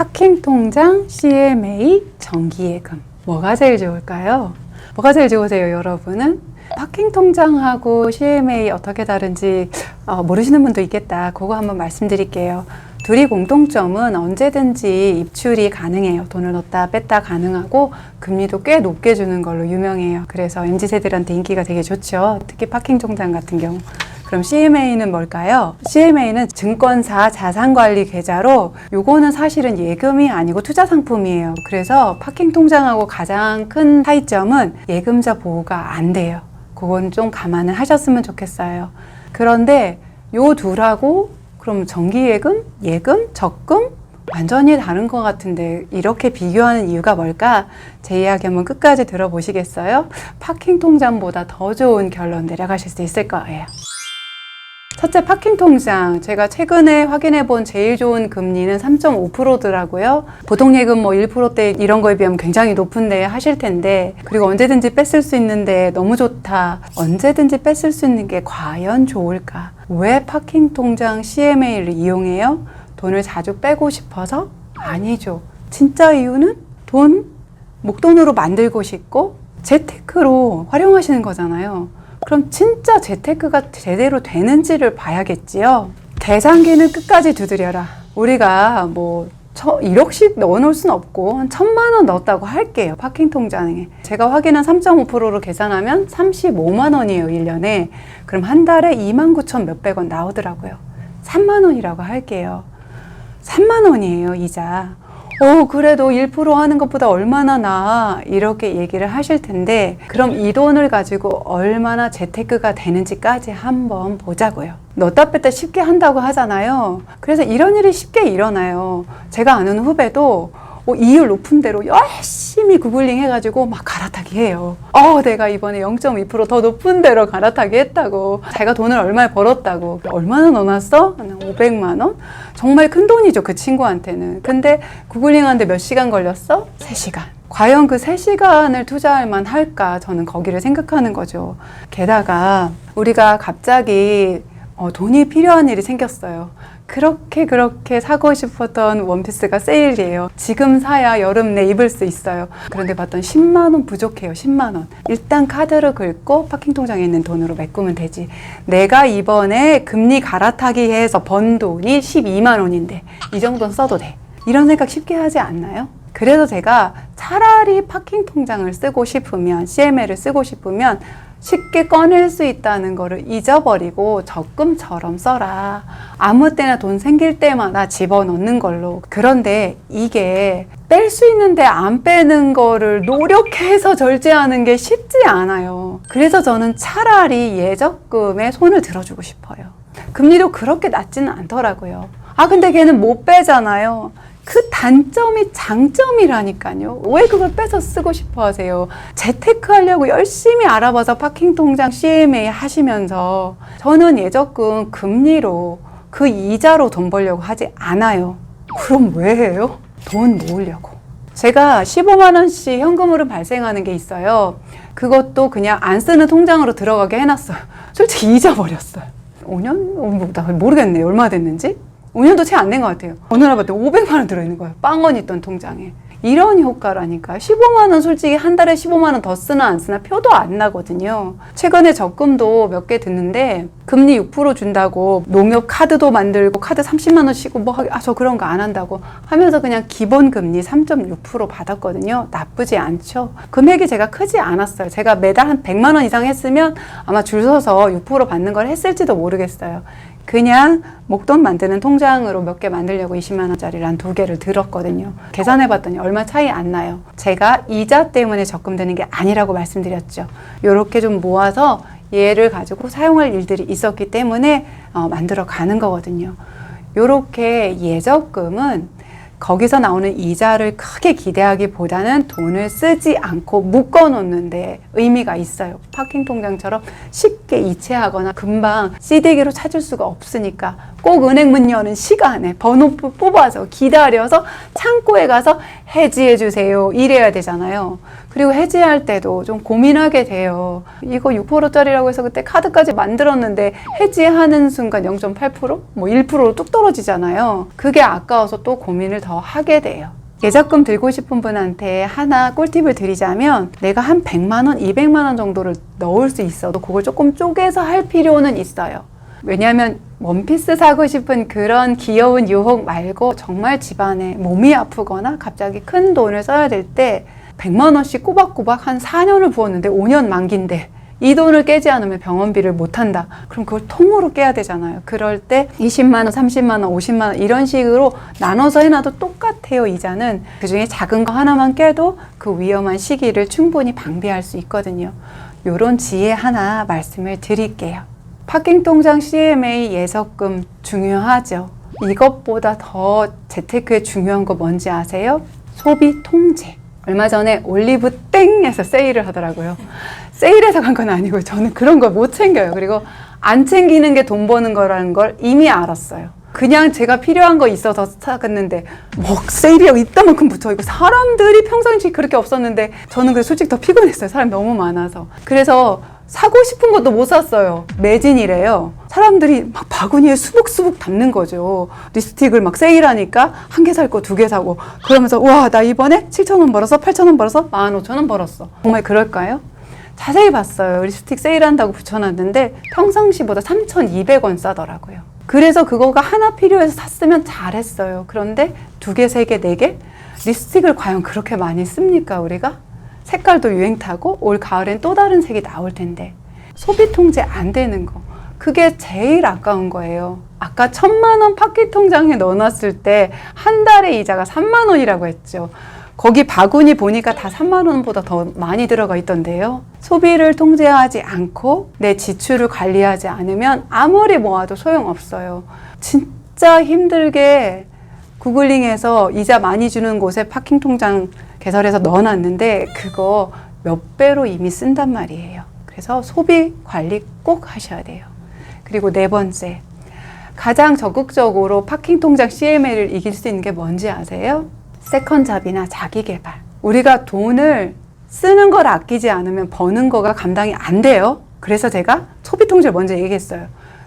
파킹 통장, CMA, 정기예금. 뭐가 제일 좋을까요? 뭐가 제일 좋으세요, 여러분은? 파킹 통장하고 CMA 어떻게 다른지 어, 모르시는 분도 있겠다. 그거 한번 말씀드릴게요. 둘이 공통점은 언제든지 입출이 가능해요. 돈을 넣었다 뺐다 가능하고 금리도 꽤 높게 주는 걸로 유명해요. 그래서 MZ세들한테 인기가 되게 좋죠. 특히 파킹 통장 같은 경우. 그럼 CMA는 뭘까요? CMA는 증권사 자산관리 계좌로 요거는 사실은 예금이 아니고 투자 상품이에요. 그래서 파킹 통장하고 가장 큰 차이점은 예금자 보호가 안 돼요. 그건 좀 감안을 하셨으면 좋겠어요. 그런데 요 둘하고 그럼 정기예금, 예금, 적금 완전히 다른 것 같은데 이렇게 비교하는 이유가 뭘까? 제 이야기 한번 끝까지 들어보시겠어요? 파킹 통장보다 더 좋은 결론 내려가실 수 있을 거예요. 첫째 파킹 통장 제가 최근에 확인해 본 제일 좋은 금리는 3.5%더라고요. 보통 예금 뭐 1%대 이런 거에 비하면 굉장히 높은데 하실 텐데 그리고 언제든지 뺐을 수 있는데 너무 좋다. 언제든지 뺐을 수 있는 게 과연 좋을까? 왜 파킹 통장 CMA를 이용해요? 돈을 자주 빼고 싶어서? 아니죠. 진짜 이유는 돈 목돈으로 만들고 싶고 재테크로 활용하시는 거잖아요. 그럼 진짜 재테크가 제대로 되는지를 봐야겠지요. 계산기는 끝까지 두드려라. 우리가 뭐 1억씩 넣어놓을 순 없고 한 천만 원 넣었다고 할게요. 파킹 통장에. 제가 확인한 3.5%로 계산하면 35만 원이에요. 1년에. 그럼 한 달에 2만 9천 몇백 원 나오더라고요. 3만 원이라고 할게요. 3만 원이에요. 이자. 어, 그래도 1% 하는 것보다 얼마나 나아? 이렇게 얘기를 하실 텐데, 그럼 이 돈을 가지고 얼마나 재테크가 되는지까지 한번 보자고요. 넣다 뺐다 쉽게 한다고 하잖아요. 그래서 이런 일이 쉽게 일어나요. 제가 아는 후배도 어, 이율 높은 대로 열심히 구글링 해가지고 막 갈아타기 해요. 어, 내가 이번에 0.2%더 높은 대로 갈아타기 했다고. 자기가 돈을 얼마 벌었다고. 얼마나 넣어놨어? 한 500만 원? 정말 큰 돈이죠, 그 친구한테는. 근데 구글링 하는데 몇 시간 걸렸어? 3시간. 과연 그 3시간을 투자할 만 할까? 저는 거기를 생각하는 거죠. 게다가 우리가 갑자기 어, 돈이 필요한 일이 생겼어요. 그렇게 그렇게 사고 싶었던 원피스가 세일이에요. 지금 사야 여름 내 입을 수 있어요. 그런데 봤더니 10만 원 부족해요. 10만 원. 일단 카드를 긁고 파킹 통장에 있는 돈으로 메꾸면 되지. 내가 이번에 금리 갈아타기 해서 번 돈이 12만 원인데 이 정도는 써도 돼. 이런 생각 쉽게 하지 않나요? 그래서 제가 차라리 파킹 통장을 쓰고 싶으면 CMA를 쓰고 싶으면 쉽게 꺼낼 수 있다는 거를 잊어버리고 적금처럼 써라. 아무 때나 돈 생길 때마다 집어넣는 걸로. 그런데 이게 뺄 수 있는데 안 빼는 거를 노력해서 절제하는 게 쉽지 않아요. 그래서 저는 차라리 예적금에 손을 들어주고 싶어요. 금리도 그렇게 낮지는 않더라고요. 아, 근데 걔는 못 빼잖아요. 그 단점이 장점이라니까요. 왜 그걸 빼서 쓰고 싶어 하세요? 재테크 하려고 열심히 알아봐서 파킹 통장 CMA 하시면서 저는 예적금 금리로 그 이자로 돈 벌려고 하지 않아요. 그럼 왜 해요? 돈 모으려고. 제가 15만 원씩 현금으로 발생하는 게 있어요. 그것도 그냥 안 쓰는 통장으로 들어가게 해놨어요. 솔직히 잊어버렸어요. 5년? 어, 나 모르겠네요. 얼마 됐는지? 5년도 채 안 된 것 같아요. 어느 날 봤더니 500만 원 들어있는 거예요. 빵원 있던 통장에. 이런 효과라니까. 15만 원 솔직히 한 달에 15만 원 더 쓰나 안 쓰나 표도 안 나거든요. 최근에 적금도 몇 개 듣는데 금리 6% 준다고 농협 카드도 만들고 카드 30만 원 씩고 뭐 아 저 그런 거 안 한다고 하면서 그냥 기본 금리 3.6% 받았거든요. 나쁘지 않죠. 금액이 제가 크지 않았어요. 제가 매달 한 100만 원 이상 했으면 아마 줄 서서 6% 받는 걸 했을지도 모르겠어요. 그냥 목돈 만드는 통장으로 몇 개 만들려고 20만 원짜리를 한 두 개를 들었거든요. 계산해 봤더니 얼마 차이 안 나요. 제가 이자 때문에 적금 드는 게 아니라고 말씀드렸죠. 요렇게 좀 모아서 얘를 가지고 사용할 일들이 있었기 때문에 어, 만들어 가는 거거든요. 요렇게 예적금은 거기서 나오는 이자를 크게 기대하기보다는 돈을 쓰지 않고 묶어 놓는 데 의미가 있어요. 파킹 통장처럼 쉽게 이체하거나 금방 CD기로 찾을 수가 없으니까 꼭 은행 문 여는 시간에 번호 부- 뽑아서 기다려서 창고에 가서 해지해 주세요. 이래야 되잖아요. 그리고 해지할 때도 좀 고민하게 돼요. 이거 6%짜리라고 해서 그때 카드까지 만들었는데 해지하는 순간 0.8%? 뭐 1%로 뚝 떨어지잖아요. 그게 아까워서 또 고민을 더 하게 돼요. 예적금 들고 싶은 분한테 하나 꿀팁을 드리자면 내가 한 100만 원, 200만 원 정도를 넣을 수 있어도 그걸 조금 쪼개서 할 필요는 있어요. 왜냐하면 원피스 사고 싶은 그런 귀여운 유혹 말고 정말 집안에 몸이 아프거나 갑자기 큰 돈을 써야 될 때 100만 원씩 꼬박꼬박 한 4년을 부었는데 5년 만기인데 이 돈을 깨지 않으면 병원비를 못 한다. 그럼 그걸 통으로 깨야 되잖아요. 그럴 때 20만 원, 30만 원, 50만 원 이런 식으로 나눠서 해놔도 똑같아요. 이자는 그 중에 작은 거 하나만 깨도 그 위험한 시기를 충분히 방비할 수 있거든요. 요런 지혜 하나 말씀을 드릴게요. 파킹 통장 CMA 예적금 중요하죠. 이것보다 더 재테크에 중요한 거 뭔지 아세요? 소비 통제. 얼마 전에 올리브 땡에서 세일을 하더라고요. 세일해서 간 건 아니고 저는 그런 걸 못 챙겨요. 그리고 안 챙기는 게 돈 버는 거라는 걸 이미 알았어요. 그냥 제가 필요한 거 있어서 사갔는데 뭐 세일이 이따만큼 붙어 있고 사람들이 평상시 그렇게 없었는데 저는 그 솔직히 더 피곤했어요. 사람 너무 많아서. 그래서 사고 싶은 것도 못 샀어요. 매진이래요. 사람들이 막 바구니에 수북수북 담는 거죠. 립스틱을 막 세일하니까 한 개 살 거 두 개 사고 그러면서 와 나 이번에 7천 원 벌어서 8천 원 벌어서 15,000원 벌었어. 정말 그럴까요? 자세히 봤어요. 립스틱 세일한다고 붙여놨는데 평상시보다 3,200원 싸더라고요. 그래서 그거가 하나 필요해서 샀으면 잘했어요. 그런데 두 개, 세 개, 네 개? 립스틱을 과연 그렇게 많이 씁니까, 우리가? 색깔도 유행 타고 올 가을엔 또 다른 색이 나올 텐데 소비 통제 안 되는 거 그게 제일 아까운 거예요. 아까 천만 원 파키 통장에 넣어놨을 때 한 달에 이자가 3만 원이라고 했죠. 거기 바구니 보니까 다 3만 원보다 더 많이 들어가 있던데요. 소비를 통제하지 않고 내 지출을 관리하지 않으면 아무리 모아도 소용없어요. 진짜 힘들게 구글링해서 이자 많이 주는 곳에 파킹 통장 개설해서 넣어놨는데 그거 몇 배로 이미 쓴단 말이에요. 그래서 소비 관리 꼭 하셔야 돼요. 그리고 네 번째, 가장 적극적으로 파킹 통장 CMA를 이길 수 있는 게 뭔지 아세요? 세컨 잡이나 자기 개발. 우리가 돈을 쓰는 걸 아끼지 않으면 버는 거가 감당이 안 돼요. 그래서 제가 소비 통제를 먼저 얘기했어요.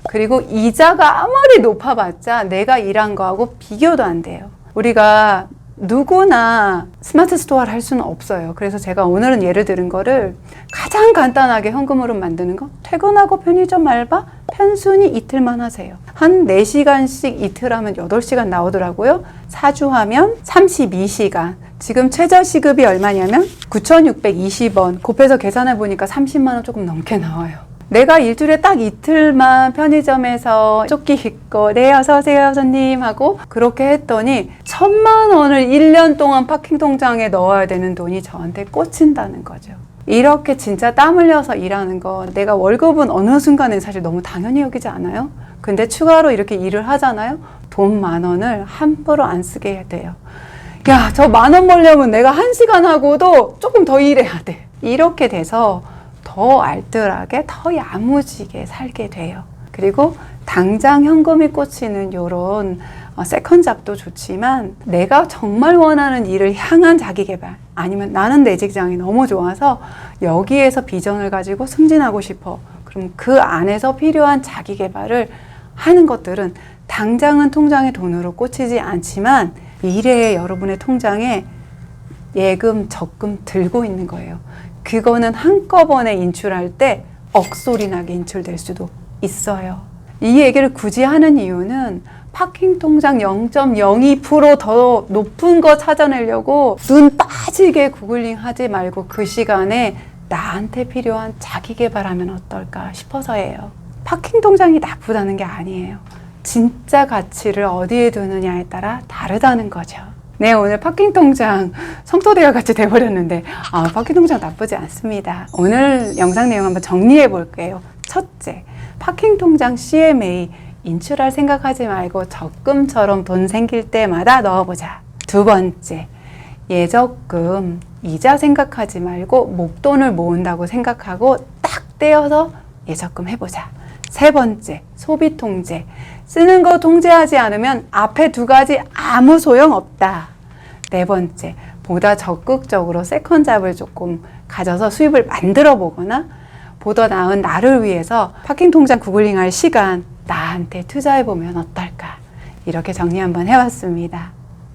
그리고 이자가 아무리 높아봤자 내가 일한 거하고 비교도 안 돼요. 우리가 누구나 스마트 스토어를 할 수는 없어요. 그래서 제가 오늘은 예를 들은 거를 가장 간단하게 현금으로 만드는 거. 퇴근하고 편의점 알바 편순히 이틀만 하세요. 한 4시간씩 이틀 하면 8시간 나오더라고요. 사주하면 32시간. 지금 최저 시급이 얼마냐면 9,620원. 곱해서 계산해 보니까 30만 원 조금 넘게 나와요. 내가 일주일에 딱 이틀만 편의점에서 조끼 입고 네 어서 오세요 손님 하고 그렇게 했더니 천만 원을 1년 동안 파킹 통장에 넣어야 되는 돈이 저한테 꽂힌다는 거죠. 이렇게 진짜 땀 흘려서 일하는 거 내가 월급은 어느 순간에 사실 너무 당연히 여기지 않아요? 근데 추가로 이렇게 일을 하잖아요? 돈 만 원을 함부로 안 쓰게 돼요. 야, 저 만 원 벌려면 내가 한 시간 하고도 조금 더 일해야 돼. 이렇게 돼서 더 알뜰하게, 더 야무지게 살게 돼요. 그리고 당장 현금이 꽂히는 요런 어, 세컨 잡도 좋지만 내가 정말 원하는 일을 향한 자기 개발 아니면 나는 내 직장이 너무 좋아서 여기에서 비전을 가지고 승진하고 싶어. 그럼 그 안에서 필요한 자기 개발을 하는 것들은 당장은 통장에 돈으로 꽂히지 않지만 미래의 여러분의 통장에 예금, 적금 들고 있는 거예요. 그거는 한꺼번에 인출할 때 억소리 나게 인출될 수도 있어요. 이 얘기를 굳이 하는 이유는 파킹 통장 0.02%더 높은 거 찾아내려고 눈 빠지게 구글링 하지 말고 그 시간에 나한테 필요한 자기 개발하면 어떨까 싶어서예요. 파킹 통장이 나쁘다는 게 아니에요. 진짜 가치를 어디에 두느냐에 따라 다르다는 거죠. 네, 오늘 파킹 통장 성토대와 같이 돼버렸는데, 아, 파킹 통장 나쁘지 않습니다. 오늘 영상 내용 한번 정리해 볼게요. 첫째, 파킹 통장 CMA 인출할 생각하지 말고 적금처럼 돈 생길 때마다 넣어보자. 두 번째, 예적금 이자 생각하지 말고 목돈을 모은다고 생각하고 딱 떼어서 예적금 해보자. 세 번째, 소비 통제. 쓰는 거 통제하지 않으면 앞에 두 가지 아무 소용 없다. 네 번째, 보다 적극적으로 세컨 잡을 조금 가져서 수입을 만들어 보거나 보다 나은 나를 위해서 파킹 통장 구글링 할 시간 나한테 투자해 보면 어떨까? 이렇게 정리 한번 해봤습니다.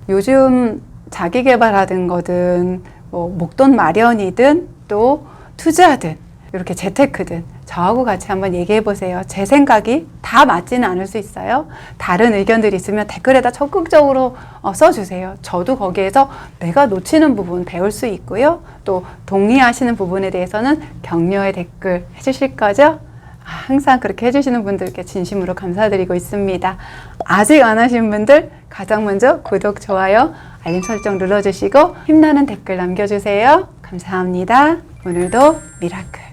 요즘 자기 개발하든 거든 뭐 목돈 마련이든 또 투자든 이렇게 재테크든 저하고 같이 한번 얘기해 보세요. 제 생각이 다 맞지는 않을 수 있어요. 다른 의견들이 있으면 댓글에다 적극적으로 어, 써주세요. 저도 거기에서 내가 놓치는 부분 배울 수 있고요. 또 동의하시는 부분에 대해서는 격려의 댓글 해주실 거죠? 아, 항상 그렇게 해주시는 분들께 진심으로 감사드리고 있습니다. 아직 안 하신 분들 가장 먼저 구독, 좋아요, 알림 설정 눌러주시고 힘나는 댓글 남겨주세요. 감사합니다. 오늘도 미라클.